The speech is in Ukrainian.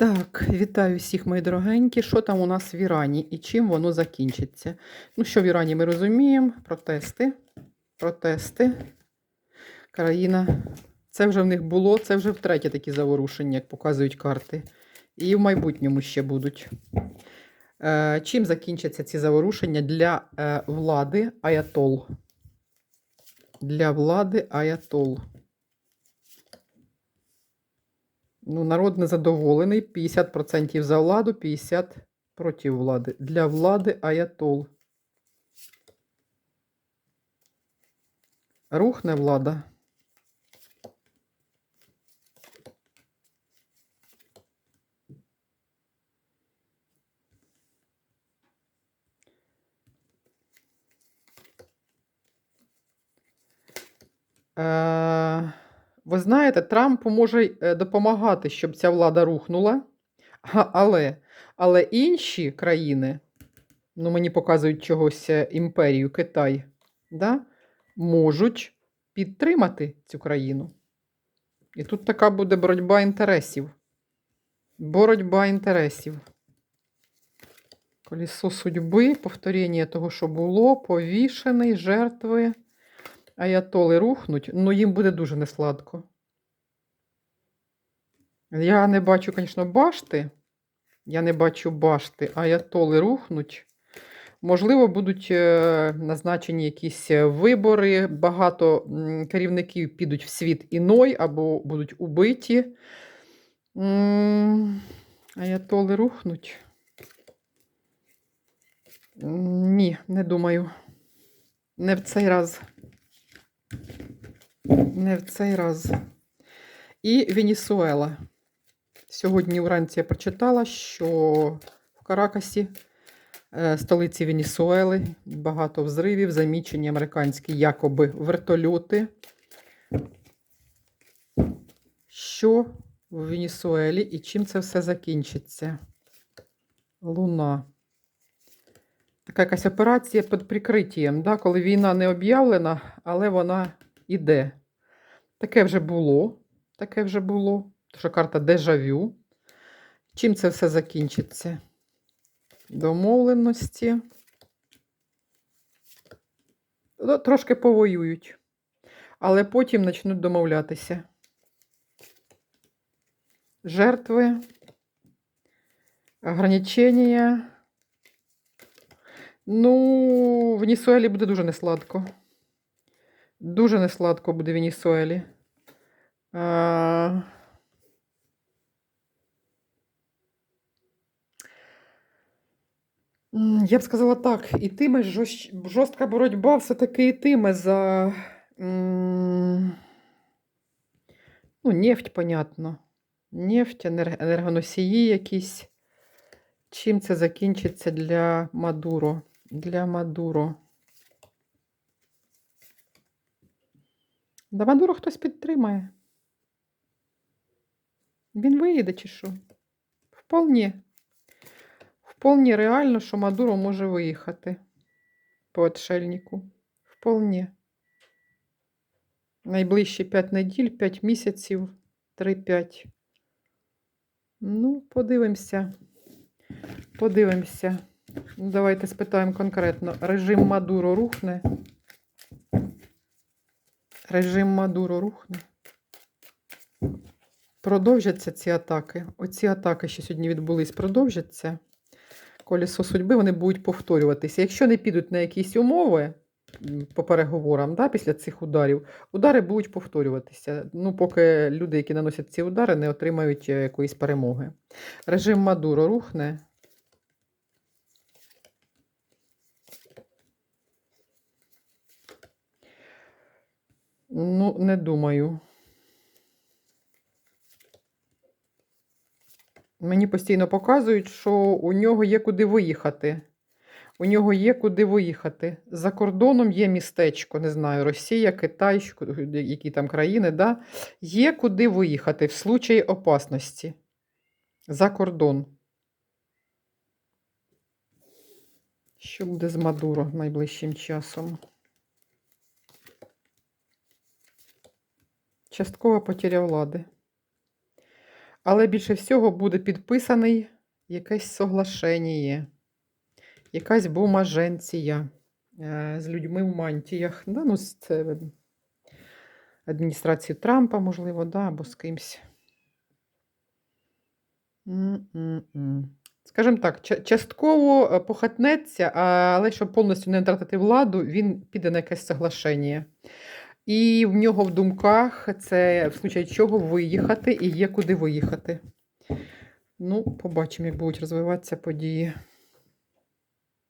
Так, вітаю всіх, мої дорогенькі. Що там у нас в Ірані і чим воно закінчиться? Ну, що в Ірані ми розуміємо? Протести. Протести. Країна. Це вже в них було, це вже втретє такі заворушення, як показують карти. І в майбутньому ще будуть. Е, чим закінчаться ці заворушення для е, влади Аятол? Для влади Аятол. Ну, народ незадоволений. 50% за владу, 50% проти влади. Для влади Аятол. Рухне влада. Е, ви знаєте, Трампу може е, допомагати, щоб ця влада рухнула. Але, але інші країни, ну мені показують чогось е, імперію Китай, да, можуть підтримати цю країну. І тут така буде боротьба інтересів. Боротьба інтересів. Колесо судьби, повторення того, що було, повішений, жертви. Аятоли рухнуть, ну їм буде дуже несладко. Я не бачу, звісно, башти. Я не бачу башти. Аятоли рухнуть. Можливо, будуть е, назначені якісь е, вибори. Багато керівників підуть в світ іной або будуть убиті. Аятоли рухнуть. Ні, не думаю. Не в цей раз. Не в цей раз. І Венесуела. Сьогодні вранці я прочитала, що в Каракасі, е, столиці Венесуели, багато взривів, замічені американські якоби вертольоти. Що в Венесуелі і чим це все закінчиться? Луна. Така якась операція під прикриттям, да? коли війна не об'явлена, але вона іде. Таке вже було. Таке вже було. Що карта дежавю. Чим це все закінчиться? Домовленості. Ну, Трошки повоюють. Але потім почнуть домовлятися. Жертви, ограничення. Ну, в Венесуелі буде дуже несладко. Дуже несладко буде в Венесуелі. А... М, Я б сказала так, ітиме жорст... жорстка боротьба все-таки ітиме за ну, нефть, понятно. Нефть, енергоносії якісь. Чим це закінчиться для Мадуро? Для Мадуро. Да Мадуро хтось підтримає. Він виїде чи що? Вполне. Вполне реально, що Мадуро може виїхати по отшельнику. Вполне. Найближчі 5 неділь, 5 місяців, 3-5. Ну, подивимося. Подивимося. Давайте спитаємо конкретно. Режим Мадуро рухне. Режим Мадуро рухне. Продовжаться ці атаки. Оці атаки, що сьогодні відбулись, продовжаться. Колесо судьби вони будуть повторюватися. Якщо не підуть на якісь умови по переговорам, да, після цих ударів, удари будуть повторюватися. Ну, поки люди, які наносять ці удари, не отримають е, якоїсь перемоги. Режим Мадуро рухне. Ну, не думаю. Мені постійно показують, що у нього є куди виїхати. У нього є куди виїхати. За кордоном є містечко, не знаю, Росія, Китай, які там країни, да? є куди виїхати в случаї опасності. За кордон. Що буде з Мадуро найближчим часом? Часткова потеря влади. Але більше всього буде підписаний якесь соглашення, якась бумаженція е, з людьми в мантіях. Да, ну, це адміністрації Трампа, можливо, да, або з кимсь. Скажімо так, частково е, похатнеться, але щоб повністю не втратити владу, він піде на якесь соглашення. І в нього в думках це в случай чого виїхати і є куди виїхати. Ну, побачимо, як будуть розвиватися події.